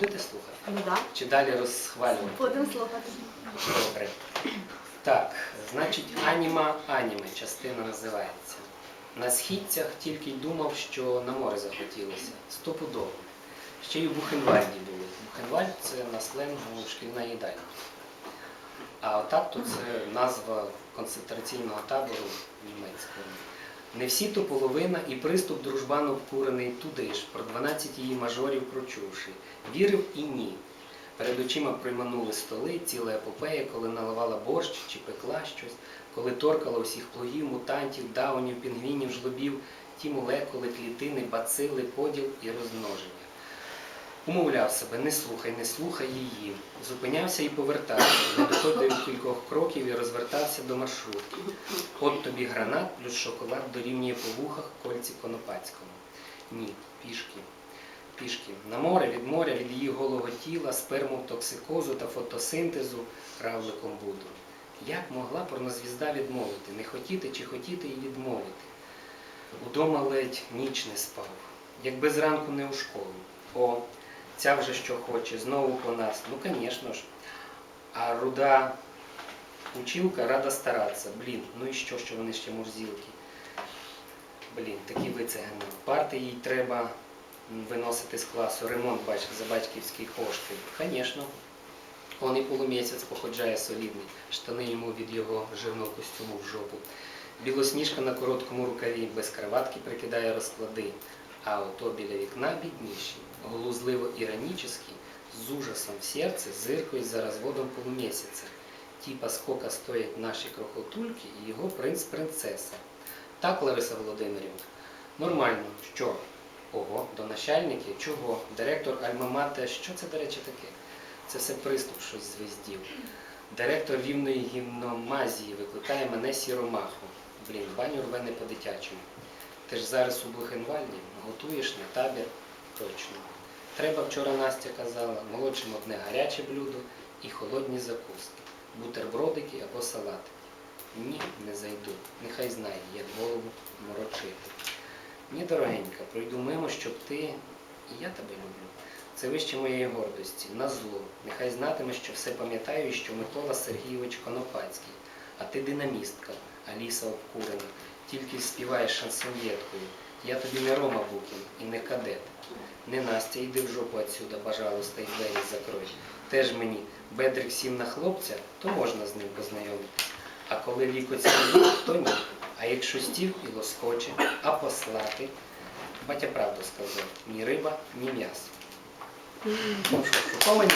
Будете слухати? Ну да. Чи далі розхвалювати? Будемо слухати. Добре. Так, значить, аніма аніме частина називається. На східцях тільки й думав, що на море захотілося. Стопудово. Ще й у Бухенвальді були. Бухенвальд це на сленгу шкільна їдальня. А отак то це назва концентраційного табору німецького. Не всі то половина і приступ дружбану вкурений туди ж, про 12 її мажорів прочувши. Вірив і ні. Перед очима приманули столи, ціла епопея, коли наливала борщ чи пекла щось, коли торкала усіх плугів, мутантів, даунів, пінгвінів, жлобів, ті молекули, клітини, бацили, поділ і розмноження. Умовляв себе, не слухай, не слухай її. Зупинявся і повертався, доходив кількох кроків і розвертався до маршрутки. От тобі гранат плюс шоколад дорівнює по вухах кольці Конопацькому. Ні, пішки. Пішки. На море, від моря, від її голого тіла, сперму токсикозу та фотосинтезу равликом буду. Як могла порнозвізда відмовити? Не хотіти чи хотіти і відмовити? Удома ледь ніч не спав, якби зранку не у школу. О, ця вже що хоче, знову по нас. Ну, звісно ж. А руда училка рада старатися. Блін, ну і що, що вони ще мурзілки? Блін, такі вицегани. Парти їй треба виносити з класу. Ремонт бач, за батьківські кошти. Звісно. Он і полумісяць походжає солідний. Штани йому від його жирного костюму в жопу. Білосніжка на короткому рукаві, без кроватки прикидає розклади. А ото біля вікна бідніші, глузливо іронічний, з ужасом в серці, зиркають за розводом полумісяця. Типа скока стоять наші крохотульки і його принц-принцеса. Так, Лариса Володимирівна? Нормально. Що? Ого, до начальників? Чого? Директор Альма-Мате, що це, до речі, таке? Це все приступ щось звездів. Директор рівної гімномазії викликає мене сіромаху. Блін, баню рве не по-дитячому. Ти ж зараз у Бухенвальді готуєш на табір точно. Треба, вчора Настя казала, молодшим одне гаряче блюдо і холодні закуски, бутербродики або салати. Ні, не зайду. Нехай знає, як голову морочити. Ні, дорогенька, пройду мимо, щоб ти. І я тебе люблю. Це вище моєї гордості, на зло. Нехай знатиме, що все пам'ятаю, що Микола Сергійович Конопацький, а ти динамістка, Аліса обкурена, тільки співаєш шансоньєткою. Я тобі не Рома Букін і не кадет. Не Настя, йди в жопу отсюда, пожалуйста, і двері закрой. Теж мені бедрик сім на хлопця, то можна з ним познайомитись. А коли лікоть стоїть, то ні. А якщо стів і лоскоче, а послати. Батя правду сказав, ні риба, ні м'ясо. Ну що, мені